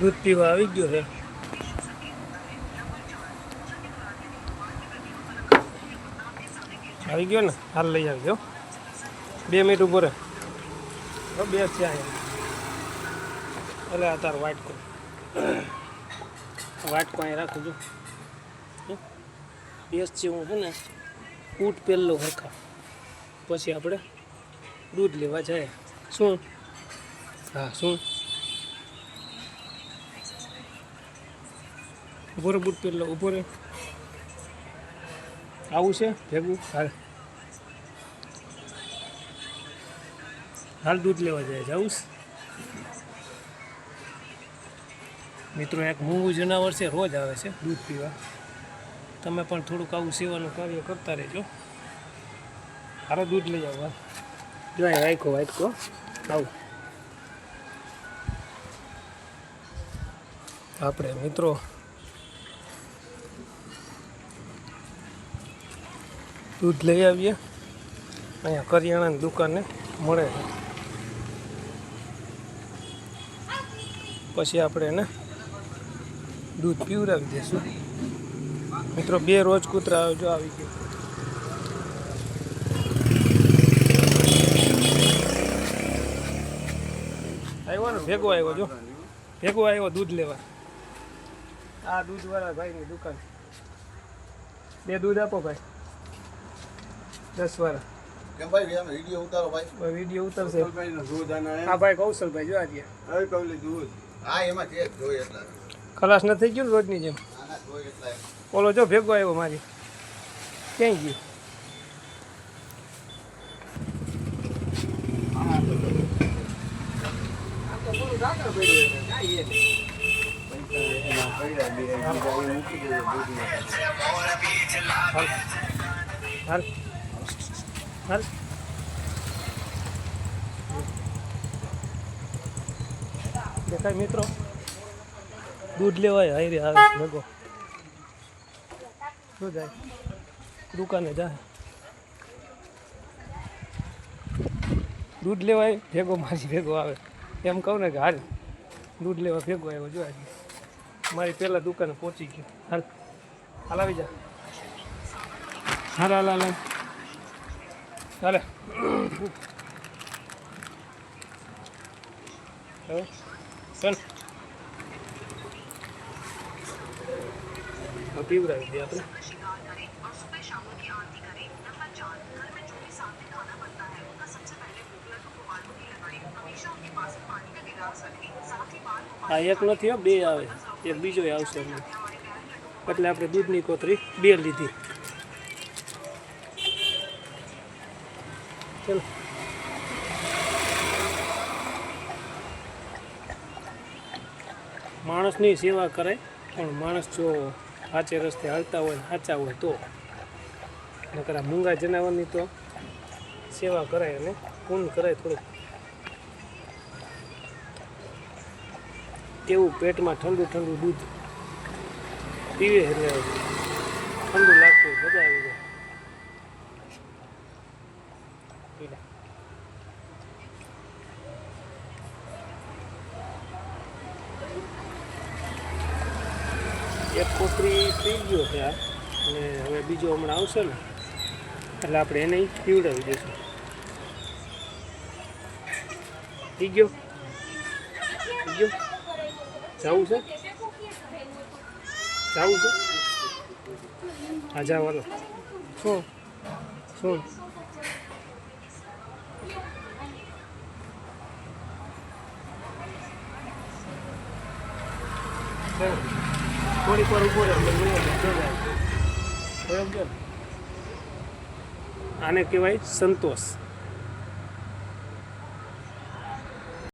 દૂધ પીવા આવી ગયો છે. આવી ગયો ને? હાલ લઈ આવજો. બે મિનિટ ઊભો રહે. બે છે અહીંયા. એટલે તારો વાટકો. વાટકો અહીંયા રાખું છું. બેસ છે હું છે ને કૂટ પહેલો હરખા. પછી આપણે દૂધ લેવા જાય. શું? હા શું? ઊભો રે બૂટ પહેરલો ઊભો રે આવું છે? ભેગું? હાલ. હાલ દૂધ લેવા જાય છે. આવું મિત્રો, એક મૂંગું જનાવર છે, રોજ આવે છે દૂધ પીવા. તમે પણ થોડુંક આવું સેવાનું કાર્ય કરતા રહેજો. સારા દૂધ લઈ આવવા. જો વાયકો વાયકો આવું. આપણે, મિત્રો દૂધ લઈ આવીએ. અહીંયા કરિયાણાની દુકાને મળે છે. પછી આપણે એને દૂધ પીવડાવી દઈશું. મિત્રો, બે રોજ કૂતરા જો આવી ગયો. આવ્યો ને? ભેગો આવ્યો જો. ભેગો આવ્યો દૂધ લેવા. આ દૂધવાળા ભાઈની દુકાન. બે દૂધ આપો ભાઈ. દસ વાળા કેમ ભાઈ વીડિયો ઉતારો ભાઈ. વીડિયો ઉતરશે. હા ભાઈ કૌશલભાઈ જો આજે. હવે કૌલી દૂધ હા એમાં એટલા. ખલાસ ન થઈ ગયું ને રોજની જેમ? આના ઓલો જો ભેગો આવ્યો મારી. ક્યાંય ગયો? હાલ હાલ. હાલ. દેખાય મિત્રો? દૂધ લેવાય હાઈ રે આવે ભેગો. શું જાય? દુકાને જાય દૂધ લેવાય, ભેગો, મારી ભેગો આવે. એમ કહું ને કે હાલ, દૂધ લેવા ભેગો આવ્યો, જો આજે. મારી પહેલાં દુકાને પહોંચી ગયો. હાલ હાલ આવી જા. હાલ હાલ હાલ. હવે ચાલ હવે પીવડાવી દઈએ આપણે આ એક નથી હો બે આવે. એક બીજો આવશે. એટલે આપણે દૂધની કોથરી બે લીધી. ચલો માણસની સેવા કરે, પણ માણસ જો સાચે રસ્તે હાલતા હોય સાચા હોય તો. નકર મૂંગા જનાવરની તો સેવા કરાય અને પૂન કરાય થોડુંક. કેવું પેટમાં ઠંડુ ઠંડુ દૂધ પીવે એટલે ઠંડુ લાગતું મજા આવી જાય. પી એક કોથરી પી ગયો છે આ અને હવે બીજો હમણાં આવશે ને એટલે આપણે એને પીવડાવી દઈશું. પી ગયો? પી ગયો? જવું છે? જવું છે? હા જાવ હાલો. શું? શું? થોડીક વાર ઊભો રહે એટલે જોયો તો જો જાય. બરાબર છે ને? આને કહેવાય સંતોષ